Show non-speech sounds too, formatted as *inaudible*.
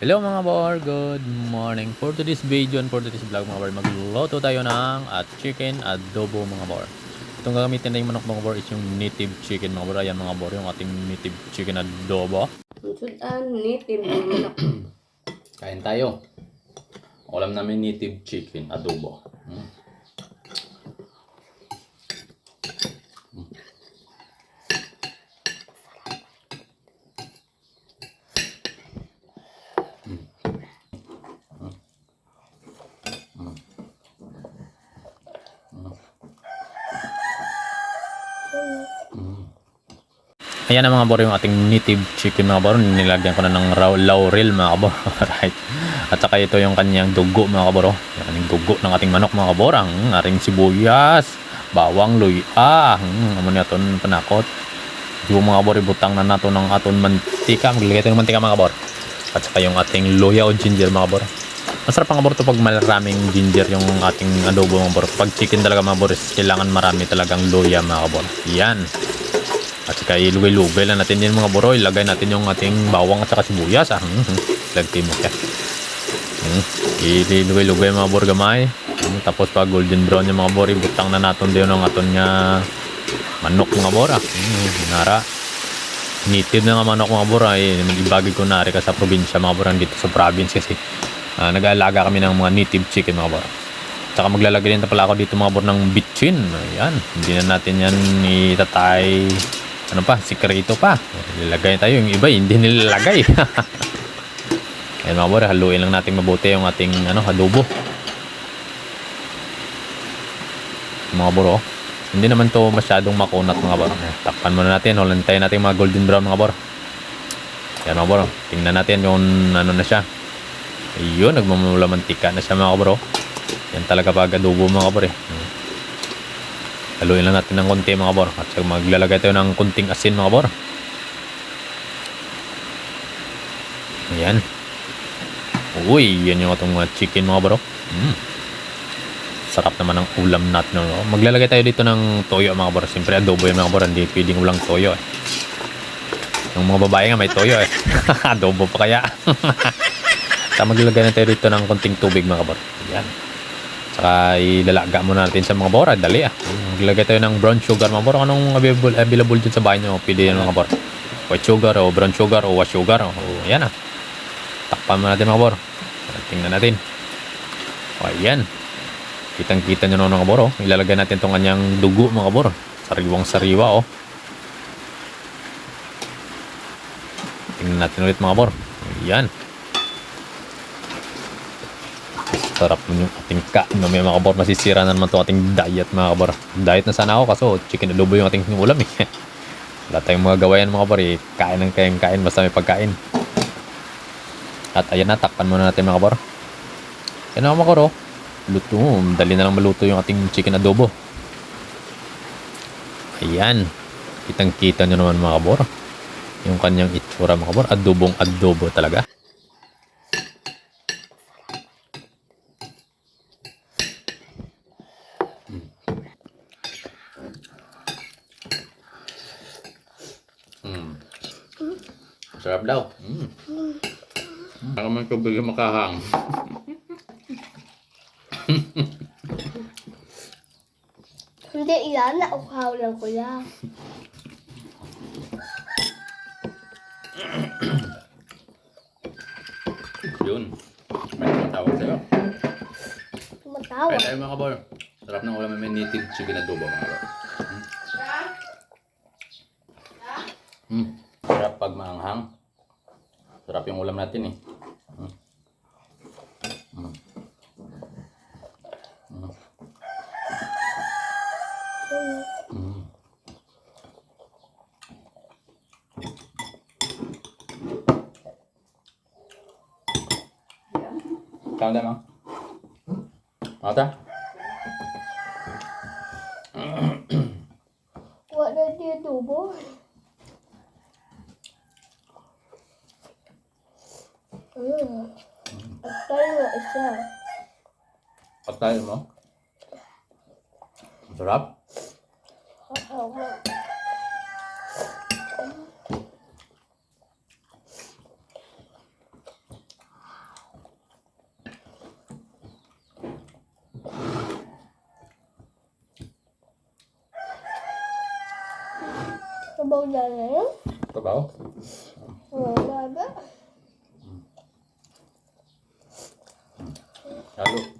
Hello mga bor, good morning. For today's video and for today's vlog mga bor, magluluto tayo ng at chicken adobo mga bor. Itong gagamitin na yung manok mga bor is yung native chicken mga bor. Ayan mga bor, yung ating native chicken adobo. Sudan, native manok. Kain tayo. Ulam namin native chicken adobo. Hmm. Ayan na mga bor yung ating native chicken mga bor. Nilagyan ko na ng raw laurel mga kabor. *laughs* right. At saka ito yung kanyang dugo mga kabor. oh. Yung dugo ng ating manok mga kabor. Ang ating sibuyas, bawang, luya. Hmm, amo niya ton panakot. Yung mga bor ibutang na nato ng aton mantika. Maglagay ng mantika mga kabor. At saka yung ating luya o ginger mga kabor. Masarap mga bor to pag maraming ginger yung ating adobo mga bor. Pag chicken talaga mga bor, is kailangan marami talagang luya mga kabor. Yan. At saka ilugay-lugay lang natin yung mga buro. Ilagay natin yung ating bawang at saka sibuyas. Ah. Hmm, hmm. Lagay mo siya. Hmm. Ilugay-lugay mga buro gamay. Hmm. Tapos pag golden brown yung mga buro, ibutang na natin din yung aton nga manok mga buro. Hmm. Nara. Native na nga manok mga buro. Ay, ibagi ko nari ka sa probinsya mga buro. Dito sa province kasi. ah, nag-aalaga kami ng mga native chicken mga buro. Tsaka maglalagay din na pala ako dito mga bro ng bitchin. Ayan. Hindi na natin yan itatay. Ano pa? Sikreto pa. Ilalagay tayo. Yung iba hindi nilalagay. *laughs* Ayan mga bro. Haluin lang natin mabuti yung ating ano, adobo. Mga bro. Hindi naman to masyadong makunat mga. Ayan, Takpan muna natin. Hulantayin natin mga golden brown mga bro. Ayan mga bro. Tingnan natin yung ano na siya. Ayun. Nagmamula mantika na siya mga bro. Yan talaga pag adobo mga kabor eh. Haluin lang natin ng konti mga kabor. At saka maglalagay tayo ng kunting asin mga kabor. Ayan. Uy, yan yung atong mga chicken mga kabor. Mm. Sarap naman ang ulam natin. No? Maglalagay tayo dito ng toyo mga kabor. Siyempre adobo yan mga kabor. Hindi pwedeng walang toyo eh. Yung mga babae nga may toyo eh. *laughs* adobo pa kaya. *laughs* Saka maglalagay na tayo dito ng konting tubig mga kabor. Ayan. Saka ilalaga muna natin sa mga bora. Dali ah. Maglagay tayo ng brown sugar mga bora. Anong available, available dyan sa bahay nyo? Pili yan mga bora. White sugar o brown sugar o white sugar. O yan ah. Takpan mo natin mga bora. Tingnan natin. O ayan. Kitang kita nyo na mga bora. oh. Ilalagay natin itong kanyang dugo mga bora. Sariwang sariwa oh. Tingnan natin ulit mga bora. Ayan. Sarap nun yung ating kain no, may mga kabor masisira na naman itong ating diet mga kabor. Diet na sana ako kaso chicken adobo yung ating ulam eh. *laughs* Wala tayong mga gawayan mga kabor eh. Kain ng kain kain basta may pagkain. At ayan na takpan muna natin mga kabor. Yan na mga oh. luto dali na lang maluto yung ating chicken adobo. Ayan. Kitang kita nyo naman mga kabor yung kanyang itsura mga kabor. Adobong adobo talaga Sarap daw. Mm. Baka man tubig yung makahang. Hindi iyan, nauhaw lang ko yan. Yun. May tumatawag sa'yo. Tumatawa. Kaya tayo mga kabor. Sarap ng ulam may native chicken adobo mga kabor. Mm. Mm. Sarap pag maanghang. Sarap yung ulam natin eh. Mm. Mm. Mm. Mm. Tama 응. 딸이가 있어. 아따 이거 드랍 먹잖아요? 또 나와? 응, 나도. Salud.